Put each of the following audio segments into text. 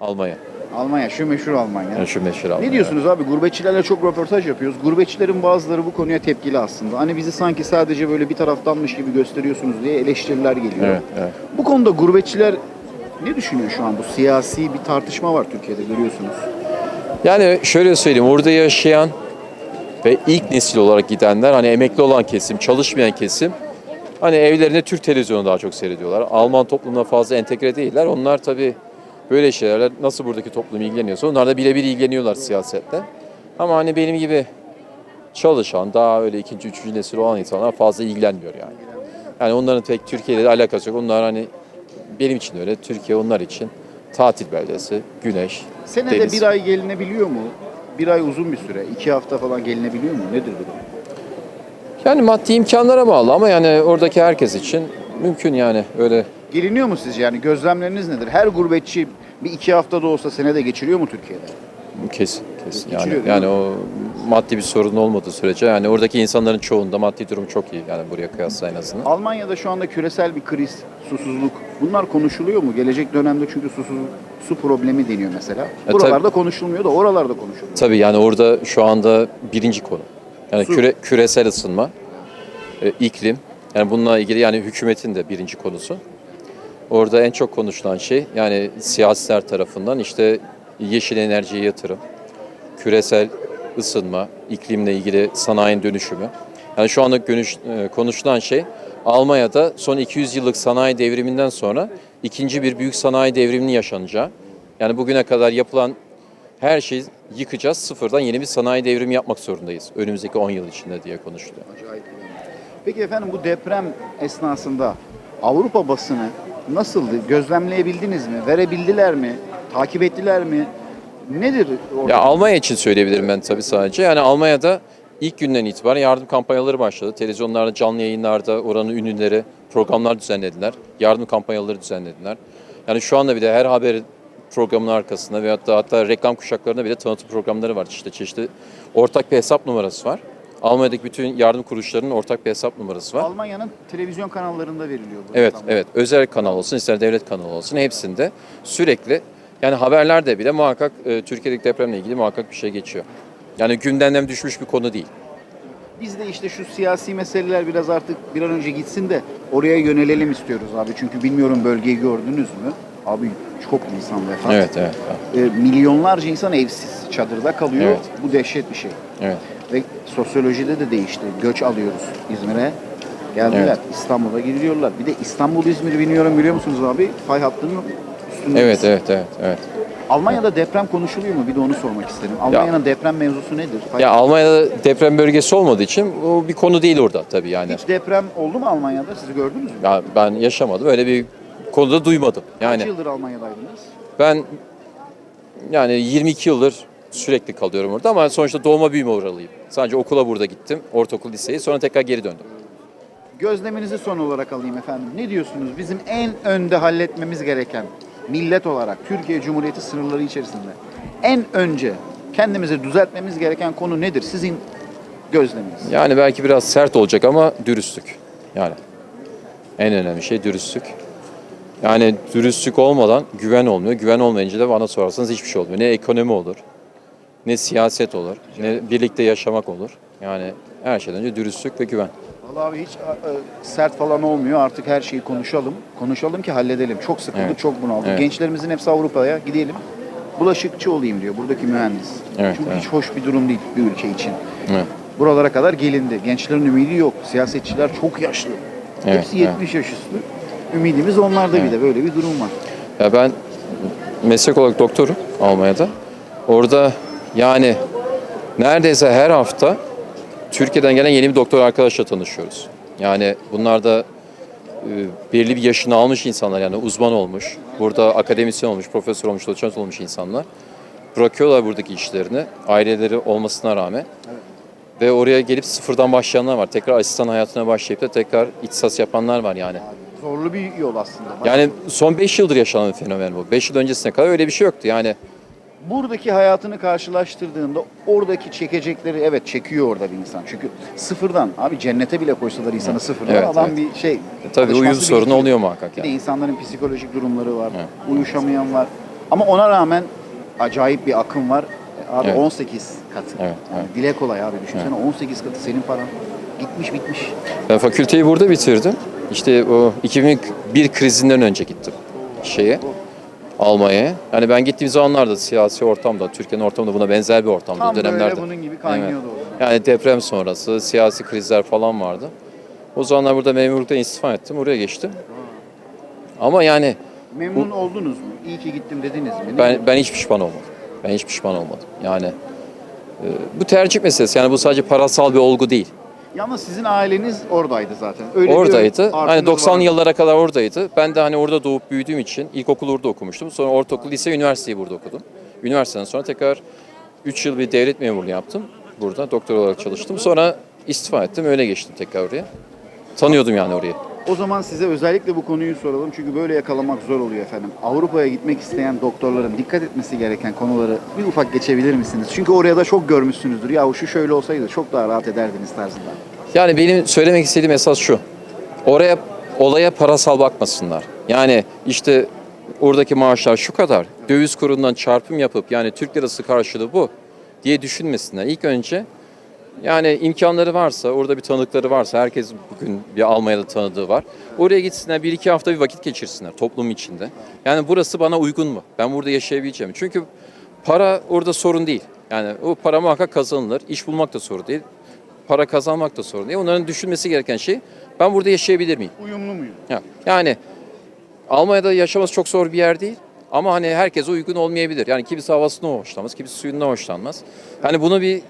Almanya. Almanya, şu meşhur Almanya. Yani şu meşhur Almanya. Ne diyorsunuz abi? Gurbetçilerle çok röportaj yapıyoruz. Gurbetçilerin bazıları bu konuya tepkili aslında. Hani bizi sanki sadece böyle bir taraftanmış gibi gösteriyorsunuz diye eleştiriler geliyor. Evet, evet. Bu konuda gurbetçiler ne düşünüyor şu an? Bu siyasi bir tartışma var Türkiye'de görüyorsunuz. Yani şöyle söyleyeyim orada yaşayan ve ilk nesil olarak gidenler hani emekli olan kesim, çalışmayan kesim hani evlerinde Türk televizyonu daha çok seyrediyorlar. Alman toplumuna fazla entegre değiller. Onlar tabii böyle şeylerle nasıl buradaki toplum ilgileniyorsa onlar da birebir ilgileniyorlar siyasetle. Ama hani benim gibi çalışan daha öyle ikinci, üçüncü nesil olan insanlar fazla ilgilenmiyor yani. Yani onların pek Türkiye ile alakası yok. Onlar hani benim için öyle. Türkiye onlar için tatil beldesi, güneş, Senede deniz. bir ay gelinebiliyor mu? Bir ay uzun bir süre. iki hafta falan gelinebiliyor mu? Nedir durum? Yani maddi imkanlara bağlı ama yani oradaki herkes için mümkün yani öyle. Geliniyor mu sizce? Yani gözlemleriniz nedir? Her gurbetçi bir iki hafta da olsa senede geçiriyor mu Türkiye'de? Kesin, kesin. Geçiriyor Yani, değil yani o maddi bir sorun olmadığı sürece yani oradaki insanların çoğunda maddi durum çok iyi yani buraya kıyasla en azından. Almanya'da şu anda küresel bir kriz, susuzluk. Bunlar konuşuluyor mu? Gelecek dönemde çünkü susuzluk, su problemi deniyor mesela. E, Buralarda konuşulmuyor da oralarda konuşuluyor. Tabii yani orada şu anda birinci konu. Yani Su. küre, küresel ısınma, e, iklim. Yani bununla ilgili yani hükümetin de birinci konusu. Orada en çok konuşulan şey yani siyasiler tarafından işte yeşil enerjiye yatırım, küresel ısınma, iklimle ilgili sanayinin dönüşümü. Yani şu anda e, konuşulan şey Almanya'da son 200 yıllık sanayi devriminden sonra ikinci bir büyük sanayi devriminin yaşanacağı. Yani bugüne kadar yapılan her şeyi yıkacağız, sıfırdan yeni bir sanayi devrimi yapmak zorundayız. Önümüzdeki 10 yıl içinde diye konuşuluyor. Peki efendim bu deprem esnasında Avrupa basını nasıldı? Gözlemleyebildiniz mi? Verebildiler mi? Takip ettiler mi? Nedir orada? Ya Almanya için söyleyebilirim ben tabii sadece. Yani Almanya'da ilk günden itibaren yardım kampanyaları başladı. Televizyonlarda, canlı yayınlarda oranın ünlüleri programlar düzenlediler. Yardım kampanyaları düzenlediler. Yani şu anda bir de her haber programının arkasında veyahut da hatta reklam kuşaklarında bile tanıtım programları var. İşte çeşitli ortak bir hesap numarası var. Almanya'daki bütün yardım kuruluşlarının ortak bir hesap numarası var. Almanya'nın televizyon kanallarında veriliyor bu Evet, reklamlar. evet. Özel kanal olsun, ister devlet kanalı olsun hepsinde sürekli yani haberlerde bile muhakkak e, Türkiye'deki depremle ilgili muhakkak bir şey geçiyor. Yani gündemden düşmüş bir konu değil. Biz de işte şu siyasi meseleler biraz artık bir an önce gitsin de oraya yönelelim istiyoruz abi. Çünkü bilmiyorum bölgeyi gördünüz mü? Abi çok insan vefat. Evet, evet. E, milyonlarca insan evsiz, çadırda kalıyor. Evet. Bu dehşet bir şey. Evet. Ve sosyolojide de değişti. Göç alıyoruz İzmir'e. Geldiler. Evet. İstanbul'a gidiyorlar. Bir de İstanbul İzmir biniyorum biliyor musunuz abi? Fay hattının üstünde. Evet, evet, evet, evet. Almanya'da deprem konuşuluyor mu? Bir de onu sormak isterim. Almanya'nın deprem mevzusu nedir? Fay- Ya Almanya'da deprem bölgesi olmadığı için o bir konu değil orada tabii yani. Hiç deprem oldu mu Almanya'da? Siz gördünüz mü? Ya ben yaşamadım. Öyle bir konuda duymadım. Kaç Yani yıldır Almanya'daydınız? ben yani 22 yıldır sürekli kalıyorum orada ama sonuçta doğma büyüme oralıyım. Sadece okula burada gittim. Ortaokul, liseyi. Sonra tekrar geri döndüm. Gözleminizi son olarak alayım efendim. Ne diyorsunuz? Bizim en önde halletmemiz gereken millet olarak Türkiye Cumhuriyeti sınırları içerisinde en önce kendimizi düzeltmemiz gereken konu nedir? Sizin gözleminiz. Yani belki biraz sert olacak ama dürüstlük. Yani en önemli şey dürüstlük. Yani dürüstlük olmadan güven olmuyor. Güven olmayınca da bana sorarsanız hiçbir şey olmuyor. Ne ekonomi olur, ne siyaset olur, ne birlikte yaşamak olur. Yani her şeyden önce dürüstlük ve güven. Vallahi abi hiç e, sert falan olmuyor. Artık her şeyi konuşalım. Konuşalım ki halledelim. Çok sıkıldık, Evet. çok bunaldık. Evet. Gençlerimizin hepsi Avrupa'ya gidelim. Bulaşıkçı olayım diyor buradaki mühendis. Evet, Çünkü evet. hiç hoş bir durum değil bir ülke için. Evet. Buralara kadar gelindi. Gençlerin ümidi yok. Siyasetçiler çok yaşlı. Evet, Hepsi 70 yaş üstü. Ümidimiz onlarda bir de böyle bir durum var. Ya ben meslek olarak doktorum Almanya'da. Orada yani neredeyse her hafta Türkiye'den gelen yeni bir doktor arkadaşla tanışıyoruz. Yani bunlar da e, belirli bir yaşını almış insanlar yani uzman olmuş. Burada akademisyen olmuş, profesör olmuş, doçent olmuş insanlar. Bırakıyorlar buradaki işlerini aileleri olmasına rağmen. Ve oraya gelip sıfırdan başlayanlar var. Tekrar asistan hayatına başlayıp da tekrar ihtisas yapanlar var yani. Zorlu bir yol aslında. Yani son 5 yıldır yaşanan bir fenomen bu. 5 yıl öncesine kadar öyle bir şey yoktu. Yani Buradaki hayatını karşılaştırdığında oradaki çekecekleri evet çekiyor orada bir insan. Çünkü sıfırdan abi cennete bile koysalar insanı sıfırdan Evet, adam evet. bir şey. tabii alışması uyum sorunu birikiyor. oluyor muhakkak Bir de yani. insanların psikolojik durumları var. Evet. Uyuşamayan var. Ama ona rağmen acayip bir akım var. E, Abi Evet. 18 katı. Evet, Yani dile kolay abi düşünsene 18 katı senin paran. Gitmiş bitmiş. Ben fakülteyi burada bitirdim. İşte o 2001 krizinden önce gittim şeye Almanya'ya. Yani ben gittiğim zamanlarda siyasi ortamda, Türkiye'nin ortamında buna benzer bir ortamda Tam dönemlerde. böyle bunun gibi kaynıyordu o zaman. Yani deprem sonrası siyasi krizler falan vardı. O zamanlar burada memurluktan istifa ettim. Oraya geçtim. Ama yani Memnun oldunuz mu? İyi ki gittim dediniz mi? Ne ben ben hiç pişman olmadım. Ben hiç pişman olmadım. Yani e, bu tercih meselesi. Yani bu sadece parasal bir olgu değil. Ya ama sizin aileniz oradaydı zaten. Öyle oradaydı. Hani artınız 90'lı vardı. yıllara kadar oradaydı. Ben de hani orada doğup büyüdüğüm için ilkokulu orada okumuştum. Sonra ortaokul, lise, üniversiteyi burada okudum. Üniversiteden sonra tekrar 3 yıl bir devlet memurluğu yaptım. Burada doktor olarak çalıştım. Sonra istifa ettim. Öyle geçtim tekrar oraya. Tanıyordum yani orayı. O zaman size özellikle bu konuyu soralım çünkü böyle yakalamak zor oluyor efendim. Avrupa'ya gitmek isteyen doktorların dikkat etmesi gereken konuları bir ufak geçebilir misiniz? Çünkü oraya da çok görmüşsünüzdür. Ya şu şöyle olsaydı çok daha rahat ederdiniz tarzında. Yani benim söylemek istediğim esas şu. Oraya olaya parasal bakmasınlar. Yani işte oradaki maaşlar şu kadar. Döviz kurundan çarpım yapıp yani Türk lirası karşılığı bu diye düşünmesinler. İlk önce yani imkanları varsa, orada bir tanıdıkları varsa, herkes bugün bir Almanya'da tanıdığı var. Oraya gitsinler, bir iki hafta bir vakit geçirsinler toplum içinde. Yani burası bana uygun mu? Ben burada yaşayabileceğim. Çünkü para orada sorun değil. Yani o para muhakkak kazanılır. İş bulmak da sorun değil. Para kazanmak da sorun değil. Onların düşünmesi gereken şey, ben burada yaşayabilir miyim? Uyumlu muyum? Ya- Yani Almanya'da yaşaması çok zor bir yer değil. Ama hani herkese uygun olmayabilir. Yani kimisi havasından hoşlanmaz, kimisi suyundan hoşlanmaz. Hani bunu bir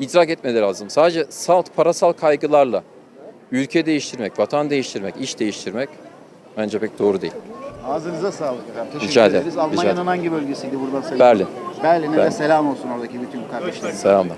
idrak etmeleri lazım. Sadece salt parasal kaygılarla ülke değiştirmek, vatan değiştirmek, iş değiştirmek bence pek doğru değil. Ağzınıza sağlık efendim. Teşekkür Rica ederim, ederiz. Almanya'nın hangi bölgesiydi buradan sayın? Berlin. Berlin'e de Berlin. selam olsun oradaki bütün kardeşlerime. Selamlar.